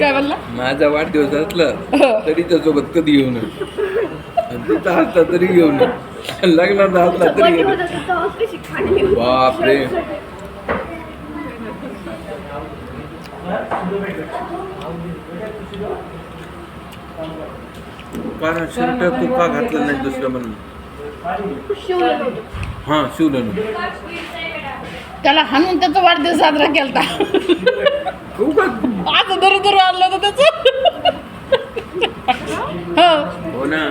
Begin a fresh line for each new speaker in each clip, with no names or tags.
काय बोलला
माझा वाढदिवस असला
हो.
तरी त्यासोबत कधी येऊ नये. असला तरी घेऊ नये. लग्नाचा असला तरी
खाणे
बापरे. कारण शर्ट तू का घातलं नाही दुसरं म्हणून. हा शिवलं नाही
त्याला हाणून त्याचा वाढदिवस साजरा केलता.
तू का
आज दर दर आणलं होतं त्याचं. हो.
हो ना.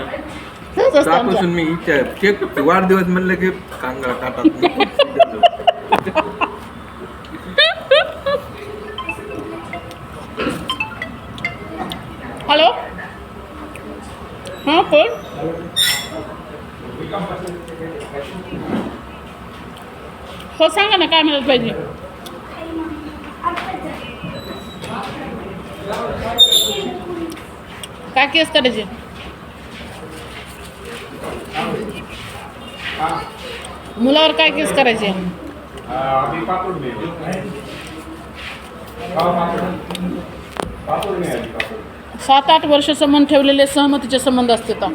तसंच असतं आमचं.
त्यापासून मी इच्छा केक वाढदिवस म्हणलं की कांगडा काटात
हॅलो? हां कोण हो सांगा ना काय मिळत पाहिजे काय केस करायचे मुलावर काय केस करायचे सात आठ वर्ष संबंध ठेवलेले सहमतीचे संबंध असते तर.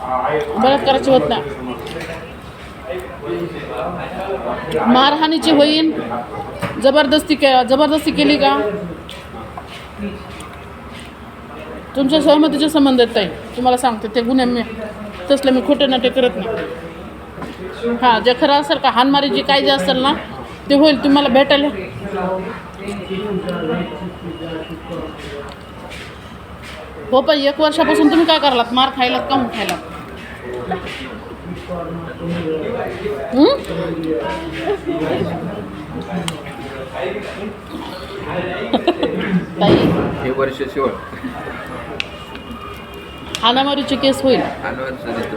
बलात्काराची होत नाही मारहाणीची होईन. जबरदस्ती के जबरदस्ती केली का? तुमच्या सहमतीच्या संबंध ताई. तुम्हाला सांगते ते गुन्हे मी तसलं मी खोटे नाटे करत नाही. हां जे खरं असेल का हानमारी जी काय जे असेल ना ते होईल तुम्हाला भेटायला हो पण एक वर्षापासून तुम्ही काय करलात? मार खायलात का खायला
हे वर्ष शेवट.
हाणामारीची केस होईल.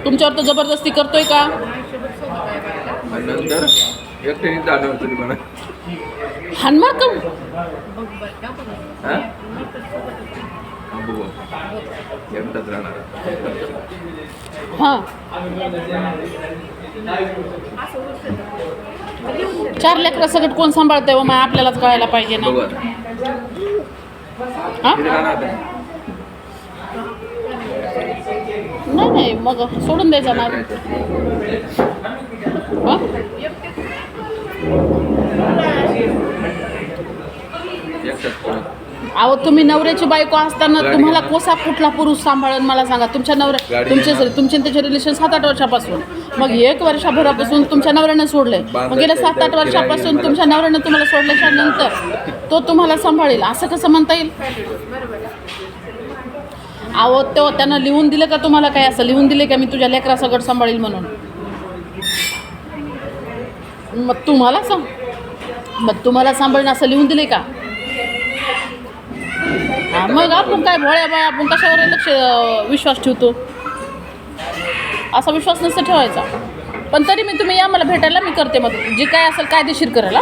तुमच्यावर तो जबरदस्ती करतोय का?
नंतर एकट्याने
हानमार का?
एकटाच राहणार.
हां. चार लेकरं सगळं कोण सांभाळतंय व मग आपल्यालाच कळायला पाहिजे ना. हां? नाही नाही मग सोडून द्यायचा ना हां? अहो तुम्ही नवऱ्याची बायको असताना तुम्हाला कोसा कुठला पुरुष सांभाळून मला सांगा तुमच्या नवऱ्या तुमचे. तुमचे त्याचे रिलेशन सात आठ वर्षापासून. मग एक वर्षभरापासून तुमच्या नवऱ्याने सोडलंय. मग गेल्या सात आठ वर्षापासून तुमच्या नवऱ्याने तुम्हाला सोडल्याच्या नंतर तो तुम्हाला सांभाळेल. असं कसं म्हणता येईल? अहो तो त्यानं लिहून दिलं का तुम्हाला काय असं? लिहून दिले का मी तुझ्या लेकरा सगळं सांभाळील म्हणून? मग तुम्हाला सांग. मग तुम्हाला सांभाळणं असं लिहून दिले का? हा, मग आपण काय भोळ्या बाय आपण कशावर लक्ष विश्वास ठेवतो? असा विश्वास नसतं ठेवायचा. पण तरी मी तुम्ही या मला भेटायला मी करते मग जे काय असेल कायदेशीर करायला